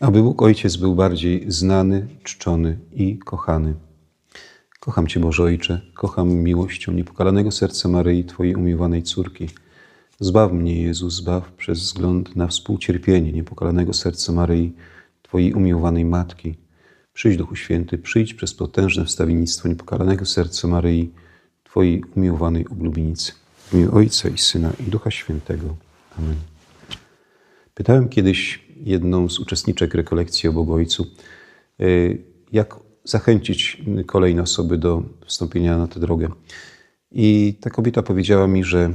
aby Bóg Ojciec był bardziej znany, czczony i kochany. Kocham Cię, Boże Ojcze, kocham miłością niepokalanego serca Maryi, Twojej umiłowanej córki. Zbaw mnie, Jezus, zbaw przez wzgląd na współcierpienie niepokalanego serca Maryi, Twojej umiłowanej Matki. Przyjdź, Duchu Święty, przyjdź przez potężne wstawiennictwo niepokalanego serca Maryi, Twojej umiłowanej oblubienicy. W imię Ojca i Syna i Ducha Świętego. Amen. Pytałem kiedyś jedną z uczestniczek rekolekcji o Bogu Ojcu, y, jak zachęcić kolejne osoby do wstąpienia na tę drogę. I ta kobieta powiedziała mi, że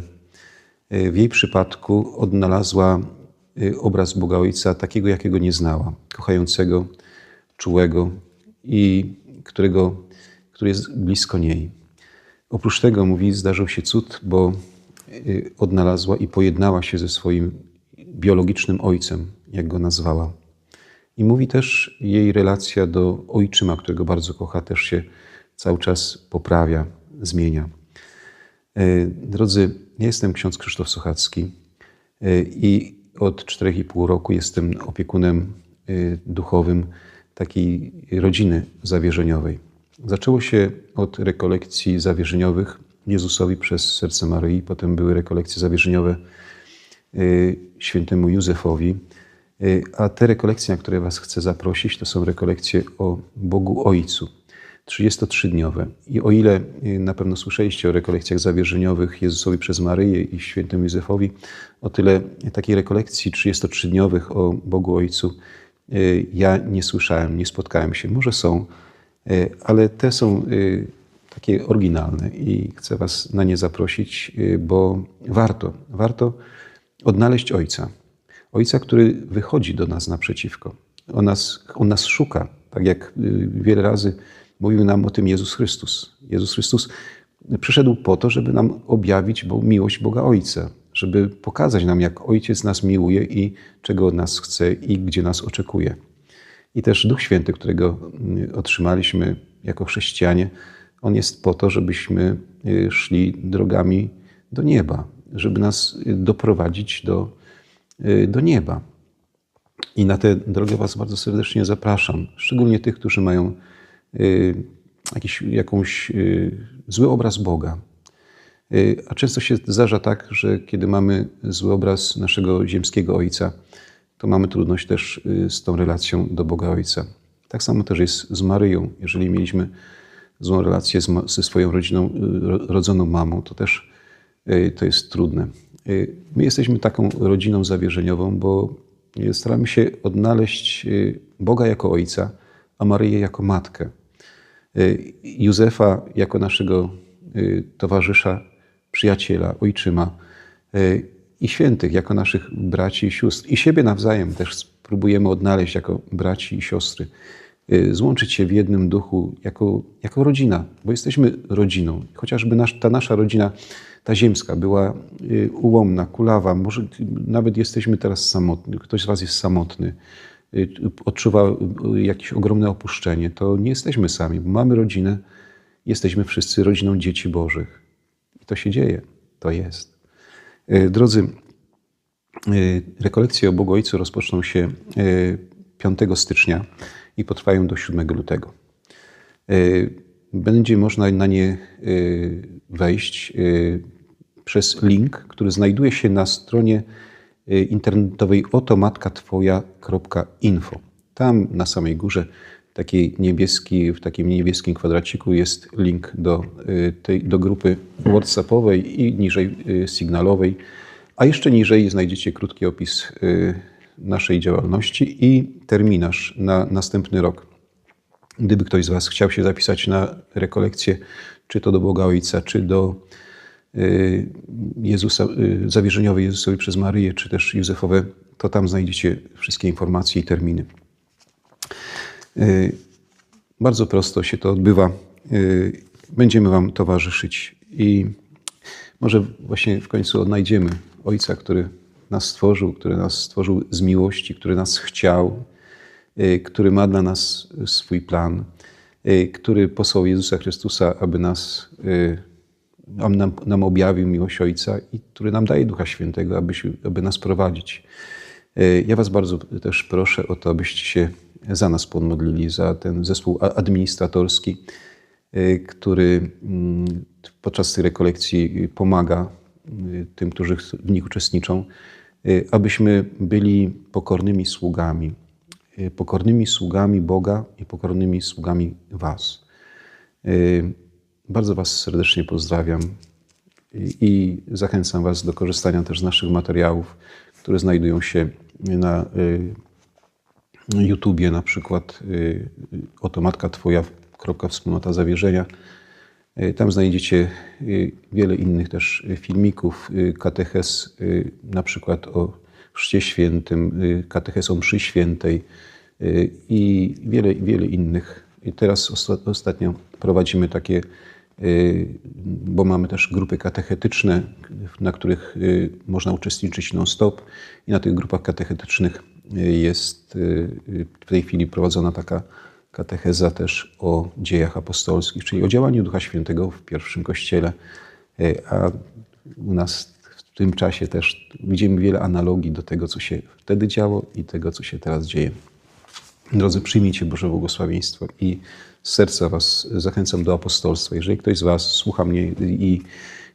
y, w jej przypadku odnalazła y, obraz Boga Ojca takiego, jakiego nie znała, kochającego, czułego i którego, który jest blisko niej. Oprócz tego, mówi, zdarzył się cud, bo odnalazła i pojednała się ze swoim biologicznym ojcem, jak go nazwała. I mówi też, jej relacja do ojczyma, którego bardzo kocha, też się cały czas poprawia, zmienia. E, drodzy, ja jestem ksiądz Krzysztof Sochacki e, i od 4,5 roku jestem opiekunem e, duchowym takiej rodziny zawierzeniowej. Zaczęło się od rekolekcji zawierzeniowych Jezusowi przez serce Maryi, potem były rekolekcje zawierzeniowe świętemu Józefowi. A te rekolekcje, na które Was chcę zaprosić, to są rekolekcje o Bogu Ojcu, 33-dniowe. I o ile na pewno słyszeliście o rekolekcjach zawierzeniowych Jezusowi przez Maryję i świętemu Józefowi, o tyle takiej rekolekcji 33-dniowych o Bogu Ojcu ja nie słyszałem, nie spotkałem się. Może są, ale te są takie oryginalne i chcę Was na nie zaprosić, bo warto, warto odnaleźć Ojca. Ojca, który wychodzi do nas naprzeciwko. On nas, on nas szuka, tak jak y, wiele razy mówił nam o tym Jezus Chrystus. Jezus Chrystus przyszedł po to, żeby nam objawić miłość Boga Ojca, żeby pokazać nam, jak Ojciec nas miłuje i czego od nas chce i gdzie nas oczekuje. I też Duch Święty, którego y, otrzymaliśmy jako chrześcijanie, on jest po to, żebyśmy y, szli drogami do nieba, żeby nas doprowadzić do, do nieba. I na tę drogę Was bardzo serdecznie zapraszam, szczególnie tych, którzy mają y, jakiś, jakąś y, zły obraz Boga. A często się zdarza tak, że kiedy mamy zły obraz naszego ziemskiego Ojca, to mamy trudność też z tą relacją do Boga Ojca. Tak samo też jest z Maryją. Jeżeli mieliśmy złą relację ze swoją rodziną, rodzoną mamą, to też Y, to jest trudne. Y, my jesteśmy taką rodziną zawierzeniową, bo staramy się odnaleźć y, Boga jako Ojca, a Maryję jako Matkę. Józefa jako naszego towarzysza, przyjaciela, ojczyma i świętych jako naszych braci i sióstr. I siebie nawzajem też spróbujemy odnaleźć jako braci i siostry. Złączyć się w jednym duchu jako, jako rodzina, bo jesteśmy rodziną. Chociażby nasz, ta nasza rodzina ta ziemska była y, ułomna, kulawa. Może nawet jesteśmy teraz samotni, ktoś z Was jest samotny, y, odczuwa y, jakieś ogromne opuszczenie. To nie jesteśmy sami, bo mamy rodzinę, jesteśmy wszyscy rodziną dzieci Bożych. I to się dzieje, to jest. Drodzy, rekolekcje o Bogu Ojcu rozpoczną się 5 stycznia i potrwają do 7 lutego. Będzie można na nie wejść przez link, który znajduje się na stronie internetowej otomatkatwoja.info. Tam na samej górze taki niebieski, w takim niebieskim kwadraciku jest link do, tej, do grupy WhatsAppowej i niżej sygnalowej, a jeszcze niżej znajdziecie krótki opis naszej działalności i terminarz na następny rok. Gdyby ktoś z Was chciał się zapisać na rekolekcję, czy to do Boga Ojca, czy do Y, Jezusa, y, zawierzeniowe Jezusowi przez Maryję, czy też Józefowe, to tam znajdziecie wszystkie informacje i terminy. Y, bardzo prosto się to odbywa. Będziemy Wam towarzyszyć i może właśnie w końcu odnajdziemy Ojca, który nas stworzył, który nas stworzył z miłości, który nas chciał, który ma dla nas swój plan, który posłał Jezusa Chrystusa, aby nas on nam, nam objawił miłość Ojca i który nam daje Ducha Świętego, aby, się, aby nas prowadzić. Ja Was bardzo też proszę o to, abyście się za nas pomodlili, za ten zespół administratorski, który mm, podczas tej rekolekcji pomaga y, tym, którzy w nich uczestniczą, y, abyśmy byli pokornymi sługami, y, pokornymi sługami Boga i pokornymi sługami Was. Y, Bardzo Was serdecznie pozdrawiam i zachęcam Was do korzystania też z naszych materiałów, które znajdują się na y, YouTubie, na przykład y, Oto Matka Twoja, kropka wspólnota zawierzenia. Y, Tam znajdziecie y, wiele innych też filmików, y, katechez y, na przykład o Chrzcie Świętym, katechez o mszy świętej i wiele, wiele innych. I teraz osta- ostatnio prowadzimy takie, bo mamy też grupy katechetyczne, na których można uczestniczyć non-stop i na tych grupach katechetycznych jest w tej chwili prowadzona taka katecheza też o dziejach apostolskich, czyli o działaniu Ducha Świętego w pierwszym kościele. Y, A u nas w tym czasie też widzimy wiele analogii do tego, co się wtedy działo i tego, co się teraz dzieje. Drodzy, przyjmijcie Boże błogosławieństwo i z serca Was zachęcam do apostolstwa. Jeżeli ktoś z Was słucha mnie i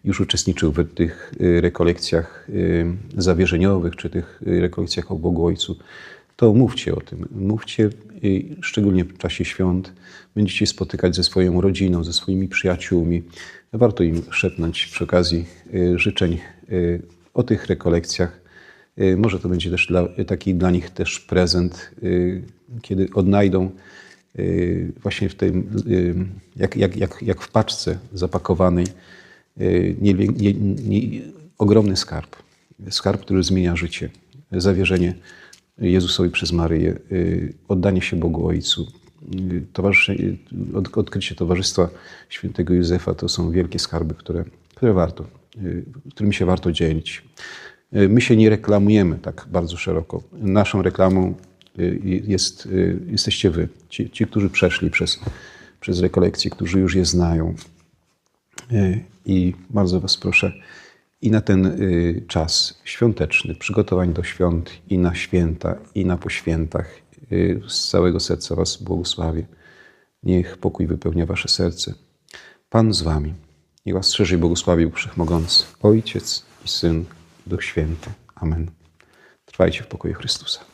już uczestniczył w tych y, rekolekcjach y, zawierzeniowych, czy tych y, rekolekcjach o Bogu Ojcu, to mówcie o tym. Mówcie, y, szczególnie w czasie świąt. Będziecie spotykać ze swoją rodziną, ze swoimi przyjaciółmi. Warto im szepnąć przy okazji y, życzeń y, o tych rekolekcjach. Może to będzie też dla, taki dla nich też prezent, kiedy odnajdą właśnie w tym, jak, jak, jak, jak w paczce zapakowanej, nie, nie, nie, ogromny skarb. Skarb, który zmienia życie. Zawierzenie Jezusowi przez Maryję, y, oddanie się Bogu Ojcu, y, od- odkrycie Towarzystwa Świętego Józefa to są wielkie skarby, które, które warto, y, którymi się warto dzielić. Y, My się nie reklamujemy tak bardzo szeroko. Naszą reklamą y, jest, y, jesteście wy, ci, ci którzy przeszli przez, przez rekolekcje, którzy już je znają. Y, I bardzo Was proszę i na ten y, czas świąteczny, przygotowań do świąt i na święta, i na poświętach, y, z całego serca Was błogosławię. Niech pokój wypełnia Wasze serce. Pan z Wami. Niech Was szerzej błogosławił Wszechmogący Ojciec i Syn i Duch Święty. Amen. Trwajcie w pokoju Chrystusa.